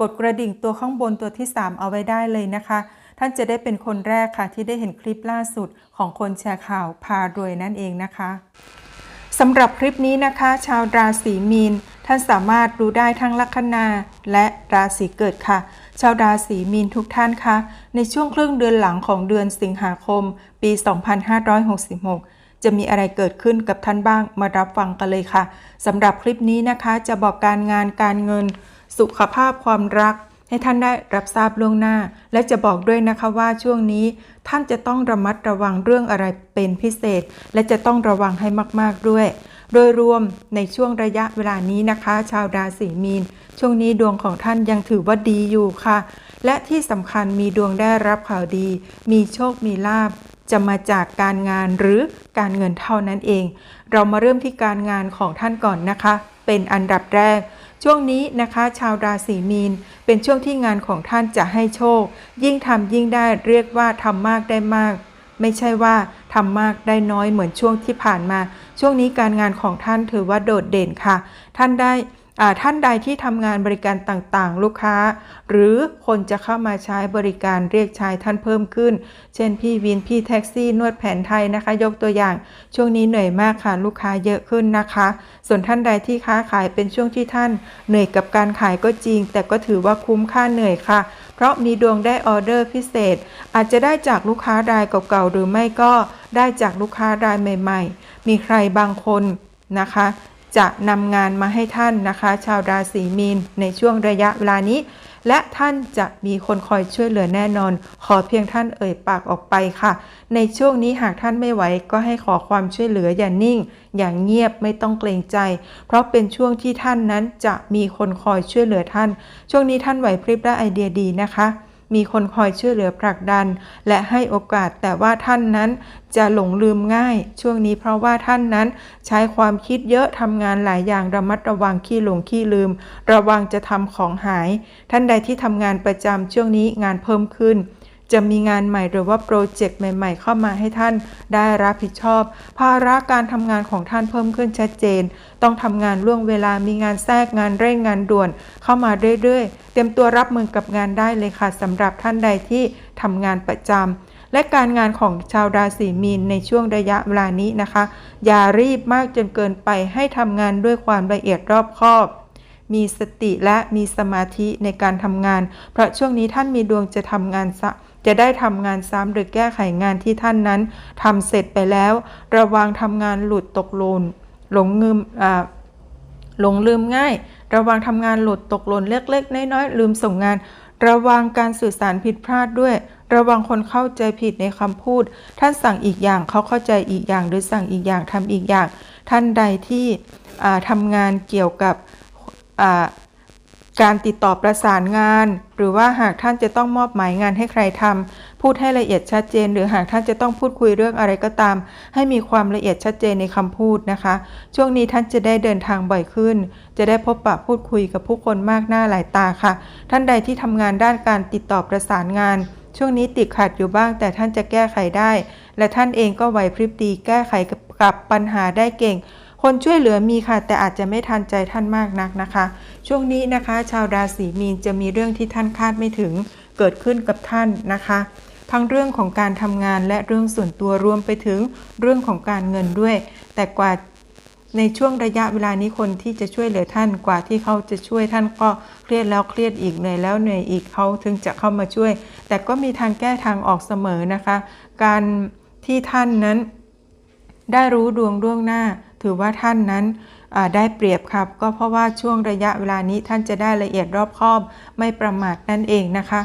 กดกระดิ่งตัวข้างบนตัวที่ 3 เอาไว้ได้เลยนะคะ ท่านจะได้เป็นคนแรกค่ะ ที่ได้เห็นคลิปล่าสุดของคนแชร์ข่าวพารวยนั่นเองนะคะสำหรับคลิปนี้นะคะ ชาวราศีมีน ท่านสามารถรู้ได้ทั้งลัคนาและราศีเกิดค่ะ ชาวราศีมีนทุกท่านคะในช่วงครึ่งเดือนหลังของเดือนสิงหาคม ปี 2566จะมีอะไรเกิดขึ้นกับท่านบ้างมารับฟังกันเลยค่ะสำหรับคลิปนี้นะคะจะบอกการงานการเงิน สุขภาพความรัก ให้ท่านได้รับทราบล่วงหน้า และจะบอกด้วยนะคะว่าช่วงนี้ท่านจะต้องระมัดระวังเรื่องอะไรเป็นพิเศษ และจะต้องระวังให้มาก ๆด้วย โดยรวมในช่วงระยะเวลานี้นะคะ ชาวราศีมีน ช่วงนี้ดวงของท่านยังถือว่าดีอยู่ค่ะ และที่สำคัญมีดวงได้รับข่าวดี มีโชคมีลาบจะมาจากการงานหรือการเงินเท่านั้นเอง เรามาเริ่มที่การงานของท่านก่อนนะคะ เป็นอันดับแรก ช่วงนี้นะคะ ชาวราศีมีน เป็นช่วงที่งานของท่านจะให้โชค ยิ่งทำยิ่งได้เรียกว่าทำมากได้มาก ไม่ใช่ว่าทำมากได้น้อยเหมือนช่วงที่ผ่านมา ช่วงนี้การงานของท่านถือว่าโดดเด่นค่ะ ท่านได้ ท่านใดที่ทำงานบริการต่างๆ ลูกค้า หรือคนจะเข้ามาใช้บริการเรียกใช้ท่านเพิ่มขึ้น เช่นพี่วินพี่แท็กซี่นวดแผนไทยนะคะ ยกตัวอย่าง ช่วงนี้เหนื่อยมากค่ะลูกค้าเยอะขึ้นนะคะ ส่วนท่านใดที่ค้าขายเป็นช่วงที่ท่าน เหนื่อยกับการขายก็จริง แต่ก็ถือว่าคุ้มค่าเหนื่อยค่ะ เพราะมีดวงได้ออเดอร์พิเศษ อาจจะได้จากลูกค้ารายเก่าๆหรือไม่ก็ได้จากลูกค้ารายใหม่ ๆ มีใครบางคนนะคะ จะนำงานมาให้ท่านนะคะ ชาวราศีมีนในช่วงระยะเวลานี้ และท่านจะมีคนคอยช่วยเหลือแน่นอน ขอเพียงท่านเอ่ยปากออกไปค่ะ ในช่วงนี้หากท่านไม่ไหวก็ให้ขอความช่วยเหลืออย่านิ่ง อย่างเงียบไม่ต้องเกรงใจ เพราะเป็นช่วงที่ท่านนั้นจะมีคนคอยช่วยเหลือท่าน ช่วงนี้ท่านไหวพริบและไอเดียดีนะคะ มีคนคอยช่วยเหลือผลักดัน และให้โอกาสแต่ว่าท่านนั้นจะหลงลืมง่าย ช่วงนี้เพราะว่าท่านนั้นใช้ความคิดเยอะทำงานหลายอย่างระมัดระวังขี้หลงขี้ลืม ระวังจะทำของหาย ท่านใดที่ทำงานประจำช่วงนี้งานเพิ่มขึ้น จะมีงานใหม่หรือว่าโปรเจกต์ใหม่ๆ เข้ามาให้ท่านได้รับผิดชอบ ภาระการทำงานของท่านเพิ่มขึ้นชัดเจน ต้องทำงานล่วงเวลามีงานแทรกงานเร่งงานด่วน เข้ามาเรื่อยๆ เตรียมตัวรับมือกับงานได้เลยค่ะสำหรับท่านใดที่ทำงานประจำและการงานของชาวราศีมีนในช่วงระยะเวลานี้นะคะ อย่ารีบมากจนเกินไปให้ทำงานด้วยความละเอียดรอบคอบ มีสติและมีสมาธิในการทำงาน เพราะช่วงนี้ท่านมีดวงจะทำงานซะ จะได้ทำงานซ้ำหรือแก้ไขงานที่ท่านนั้นทำเสร็จไปแล้ว ระวังทำงานหลุดตกหล่นหลงงืมหลงลืมง่าย ระวังทำงานหลุดตกหล่นเล็กๆน้อยๆลืมส่งงาน ระวังการสื่อสารผิดพลาดด้วย ระวังคนเข้าใจผิดในคำพูด ท่านสั่งอีกอย่างเขาเข้าใจอีกอย่าง หรือสั่งอีกอย่างทำอีกอย่าง ท่านใดที่ทำงานเกี่ยวกับ การติดต่อประสานงาน หรือว่าหากท่านจะต้องมอบหมายงานให้ใครทำพูดให้ละเอียดชัดเจน หรือหากท่านจะต้องพูดคุยเรื่องอะไรก็ตาม ให้มีความละเอียดชัดเจนในคำพูดนะคะ ช่วงนี้ท่านจะได้เดินทางบ่อยขึ้น จะได้พบปะพูดคุยกับผู้คนมากหน้าหลายตาค่ะ ท่านใดที่ทำงานด้านการติดต่อประสานงาน ช่วงนี้ติดขัดอยู่บ้าง แต่ท่านจะแก้ไขได้ และท่านเองก็ไหวพริบดีแก้ไขกับปัญหาได้เก่ง คนช่วยเหลือมีค่ะ แต่อาจจะไม่ทันใจท่านมากนักนะคะ ช่วงนี้นะคะ ชาวราศีมีนจะมีเรื่องที่ท่านคาดไม่ถึงเกิดขึ้นกับท่านนะคะ ทั้งเรื่องของการทำงานและเรื่องส่วนตัวรวมไปถึงเรื่องของการเงินด้วย แต่กว่าในช่วงระยะเวลานี้คนที่จะช่วยเหลือท่านกว่าที่เขาจะช่วยท่านก็เครียดแล้วเครียดอีกเหนื่อยแล้วเหนื่อยอีกเขาถึงจะเข้ามาช่วย แต่ก็มีทางแก้ทางออกเสมอนะคะ การที่ท่านนั้นได้รู้ดวงล่วงหน้า ถือว่าท่านนั้นได้เปรียบครับ ก็เพราะว่าช่วงระยะเวลานี้ท่านจะได้ละเอียดรอบคอบไม่ประมาทนั่นเองนะคะ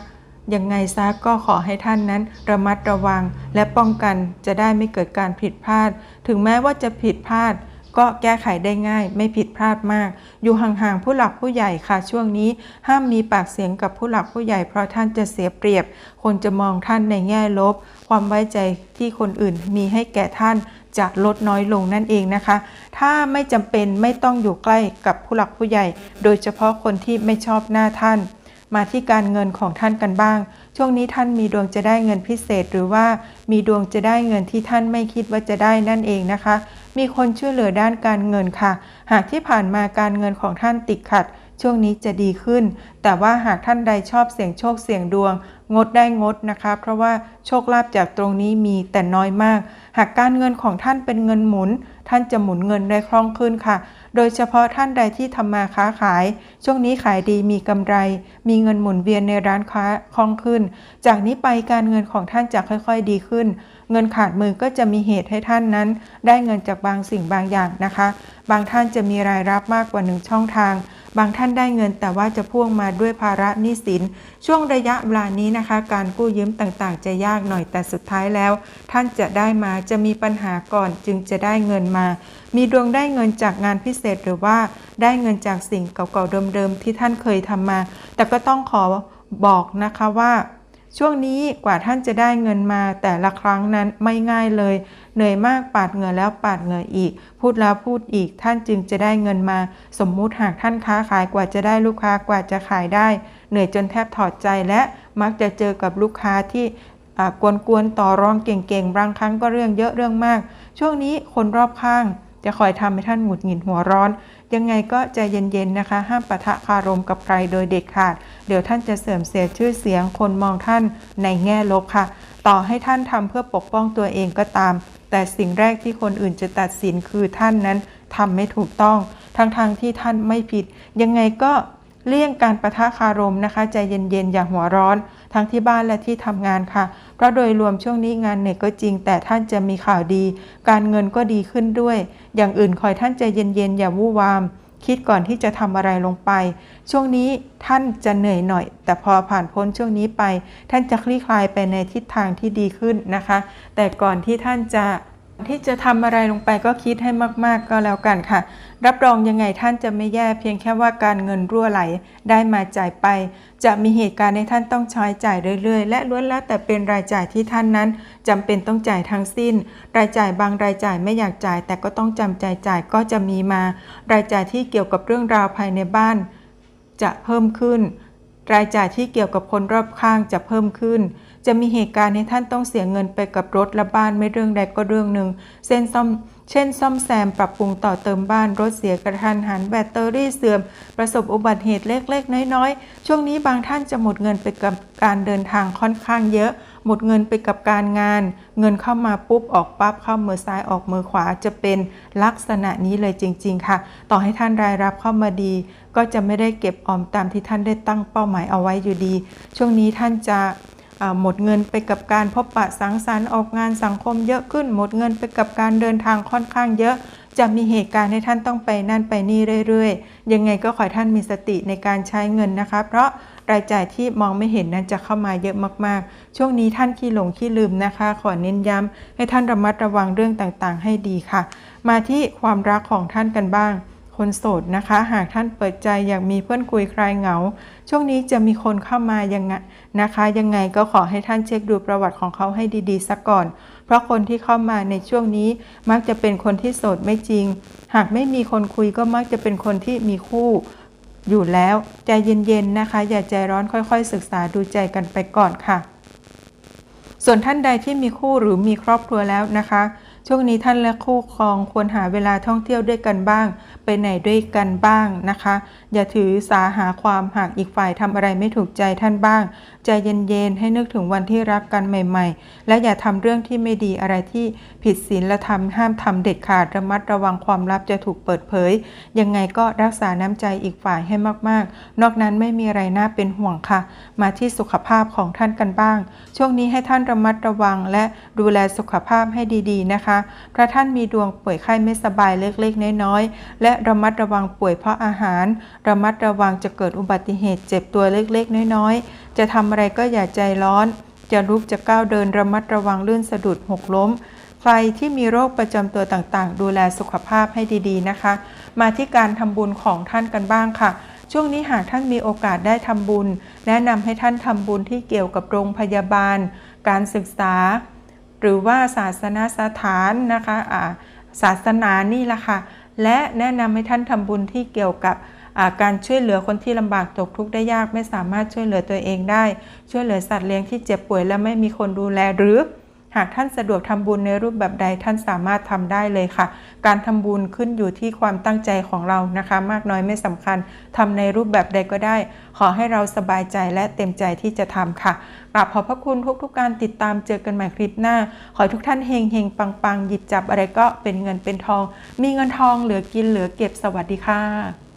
ยังไงซะก็ขอให้ท่านนั้นระมัดระวังและป้องกันจะได้ไม่เกิดการผิดพลาด ถึงแม้ว่าจะผิดพลาด ก็แก้ไขได้ง่าย ไม่ผิดพลาดมาก อยู่ห่างๆผู้หลักผู้ใหญ่ค่ะ ช่วงนี้ห้ามมีปากเสียงกับผู้หลักผู้ใหญ่ เพราะท่านจะเสียเปรียบ คนจะมองท่านในแง่ลบ ความไว้ใจที่คนอื่นมีให้แก่ท่าน จะลดน้อยลงนั่นเองนะคะ ถ้าไม่จำเป็นไม่ต้องอยู่ใกล้กับผู้หลักผู้ใหญ่ โดยเฉพาะคนที่ไม่ชอบหน้าท่าน มาที่การเงินของท่านกันบ้าง ช่วงนี้ท่านมีดวงจะได้เงินพิเศษ หรือว่ามีดวงจะได้เงินที่ท่านไม่คิดว่าจะได้นั่นเองนะคะ มีคนช่วยเหลือด้านการเงินค่ะ หากที่ผ่านมาการเงินของท่านติดขัด ช่วงนี้จะดีขึ้น แต่ว่าหากท่านใดชอบเสี่ยงโชคเสี่ยงดวง งดได้งดนะคะ เพราะว่าโชคลาภจากตรงนี้มีแต่น้อยมาก หากการเงินของท่านเป็นเงินหมุน ท่านจะหมุนเงินได้คล่องขึ้นค่ะ โดยเฉพาะท่านใดที่ทำมาค้าขาย ช่วงนี้ขายดีมีกำไร มีเงินหมุนเวียนในร้านค้าคล่องขึ้น จากนี้ไปการเงินของท่านจะค่อยๆดีขึ้น เงินขาดมือก็จะมีเหตุให้ท่านนั้น ได้เงินจากบางสิ่งบางอย่างนะคะ บางท่านจะมีรายรับมากกว่าหนึ่งช่องทาง บางท่านได้เงินแต่ว่าจะพ่วงมาด้วยภาระหนี้สิน ช่วงระยะเวลานี้นะคะ การกู้ยืมต่างๆ จะยากหน่อยแต่สุดท้ายแล้ว ท่านจะได้มาจะมีปัญหาก่อนจึงจะได้เงินมา มีดวงได้เงินจากงานพิเศษหรือว่าได้เงินจากสิ่งเก่าๆเดิมๆที่ท่านเคยทำมา แต่ก็ต้องขอบอกนะคะว่า ช่วงนี้กว่าท่านจะได้เงินมาแต่ละครั้งนั้นไม่ง่ายเลย เหนื่อยมากปาดเหงื่อแล้วปาดเหงื่ออีก พูดแล้วพูดอีก ท่านจึงจะได้เงินมา สมมุติหากท่านค้าขายกว่าจะได้ลูกค้ากว่าจะขายได้ เหนื่อยจนแทบถอดใจและมักจะเจอกับลูกค้าที่กวนๆต่อรองเก่งๆบางครั้งก็เรื่องเยอะเรื่องมาก ช่วงนี้คนรอบข้าง จะคอยทำให้ท่านหงุดหงิดหัวร้อน ยังไงก็ใจเย็นๆนะคะ ห้ามปะทะคารมกับใครโดยเด็ดขาด เดี๋ยวท่านจะเสื่อมเสียชื่อเสียง คนมองท่านในแง่ลบค่ะ ต่อให้ท่านทำเพื่อปกป้องตัวเองก็ตาม แต่สิ่งแรกที่คนอื่นจะตัดสินคือท่านนั้นทำไม่ถูกต้อง ทั้งๆทที่ท่านไม่ผิด ยังไงก็เลี่ยงการประทะคารมนะคะ ใจเย็นๆ อย่าหัวร้อน ทั้งที่บ้านและที่ทำงานค่ะ เพราะโดยรวมช่วงนี้งานเหนื่อยก็จริง แต่ท่านจะมีข่าวดี การเงินก็ดีขึ้นด้วย อย่างอื่นคอยท่านใจเย็นๆ อย่าวู่วาม คิดก่อนที่จะทำอะไรลงไป ช่วงนี้ท่านจะเหนื่อยหน่อย แต่พอผ่านพ้นช่วงนี้ไป ท่านจะคลี่คลายไปในทิศทางที่ดีขึ้นนะคะ แต่ก่อนที่ท่านจะ ที่จะทำอะไรลงไปก็คิดให้มาก ๆ ก็แล้วกันค่ะ รับรองยังไงท่านจะไม่แย่เพียงแค่ว่าการเงินรั่วไหลได้มาจ่ายไป จะมีเหตุการณ์ให้ท่านต้องใช้จ่ายเรื่อย ๆ และล้วนแล้วแต่เป็นรายจ่ายที่ท่านนั้นจำเป็นต้องจ่ายทั้งสิ้น รายจ่ายบางรายจ่ายไม่อยากจ่าย แต่ก็ต้องจำใจจ่ายก็จะมีมา รายจ่ายที่เกี่ยวกับเรื่องราวภายในบ้าน จะเพิ่มขึ้น รายจ่ายที่เกี่ยวกับคนรอบข้างจะเพิ่มขึ้น จะมีเหตุการณ์ให้ท่านต้องเสียเงินไปกับรถและบ้านไม่เรื่องใดก็เรื่องหนึ่งเส้นซ่อม เช่น ซ่อมแซมปรับปรุงต่อเติมบ้านรถเสียกระทันหันแบตเตอรี่เสื่อม ประสบอุบัติเหตุเล็กๆ น้อยๆ ช่วงนี้บางท่านจะหมดเงินไปกับการเดินทางค่อนข้างเยอะ หมดเงินไปกับการงาน เงินเข้ามาปุ๊บออกปั๊บเข้ามือซ้ายออกมือขวาจะเป็นลักษณะนี้เลยจริง ๆ ค่ะ ต่อให้ท่านรายรับเข้ามาดี ก็จะไม่ได้เก็บออมตามที่ท่านได้ตั้งเป้าหมายเอาไว้อยู่ดี ช่วงนี้ท่านจะหมดเงินไปกับการพบปะสังสรรค์ออกงานสังคมเยอะขึ้น หมดเงินไปกับการเดินทางค่อนข้างเยอะจะมีเหตุการณ์ให้ท่านต้องไปนั่นไปนี่เรื่อยๆ ยังไงก็ขอให้ท่านมีสติในการใช้เงินนะคะ เพราะ รายจ่ายที่มองไม่เห็นนั้นจะเข้ามาเยอะมากๆ ช่วงนี้ท่านขี้หลงขี้ลืมนะคะ ขอเน้นย้ำให้ท่านระมัดระวังเรื่องต่างๆ ให้ดีค่ะ มาที่ความรักของท่านกันบ้างคนโสดนะคะ หากท่านเปิดใจอยากมีเพื่อนคุยคลายเหงา ช่วงนี้จะมีคนเข้ามายังไงนะคะ ยังไงก็ขอให้ท่านเช็คดูประวัติของเขาให้ดีๆซะก่อน เพราะคนที่เข้ามาในช่วงนี้มักจะเป็นคนที่โสดไม่จริง หากไม่มีคนคุยก็มักจะเป็นคนที่มีคู่ อยู่แล้ว ใจเย็นๆนะคะ อย่าใจร้อนค่อยๆ ศึกษาดูใจกันไปก่อนค่ะ ส่วนท่านใดที่มีคู่หรือมีครอบครัวแล้วนะคะ ช่วงนี้ท่านและคู่ครองควรหาเวลาท่องเที่ยวด้วยกันบ้าง ไปไหนด้วยกันบ้างนะคะ อย่าถือสาหาความหากอีกฝ่ายทำอะไรไม่ถูกใจท่านบ้าง ใจเย็นๆ ให้นึกถึงวันที่รักกันใหม่ ๆ และอย่าทำเรื่องที่ไม่ดีอะไรที่ผิดศีลและธรรมห้ามทำเด็ดขาดระมัดระวังความลับจะถูกเปิดเผย ยังไงก็รักษาน้ำใจอีกฝ่ายให้มากๆ นอกนั้นไม่มีอะไรน่าเป็นห่วงค่ะ มาที่สุขภาพของท่านกันบ้าง ช่วงนี้ให้ท่านระมัดระวังและดูแลสุขภาพให้ดีๆนะคะเพราะท่านมีดวงป่วยไข้ไม่สบายเล็กๆ น้อยๆและระมัดระวังป่วยเพราะอาหาร ระมัดระวังจะเกิดอุบัติเหตุเจ็บตัวเล็กๆ น้อยๆ จะทำอะไรก็อย่าใจร้อน จะลุกจะก้าวเดินระมัดระวังลื่นสะดุดหกล้ม ใครที่มีโรคประจำตัวต่างๆ ดูแลสุขภาพให้ดีๆนะคะ มาที่การทำบุญของท่านกันบ้างค่ะช่วงนี้หากท่านมีโอกาสได้ทำบุญ แนะนำให้ท่านทำบุญที่เกี่ยวกับโรงพยาบาล การศึกษา หรือว่าศาสนาสถานนะคะศาสนานี่แหละค่ะ และแนะนำให้ท่านทำบุญที่เกี่ยวกับการช่วยเหลือคนที่ลำบากตกทุกข์ได้ยากไม่สามารถช่วยเหลือตัวเองได้ ช่วยเหลือสัตว์เลี้ยงที่เจ็บป่วยและไม่มีคนดูแลหรือ หากท่านสะดวกทำบุญในรูปแบบใดท่านสามารถทำได้เลยค่ะ การทำบุญขึ้นอยู่ที่ความตั้งใจของเรานะคะ มากน้อยไม่สำคัญทำในรูปแบบใดก็ได้ ขอให้เราสบายใจและเต็มใจที่จะทำค่ะกราบขอบพระคุณทุกๆกการติดตามเจอกันใหม่คลิปหน้า ขอให้ทุกท่านเฮงเฮงปังปังหยิบจับอะไรก็เป็นเงินเป็นทอง มีเงินทองเหลือกินเหลือเก็บสวัสดีค่ะ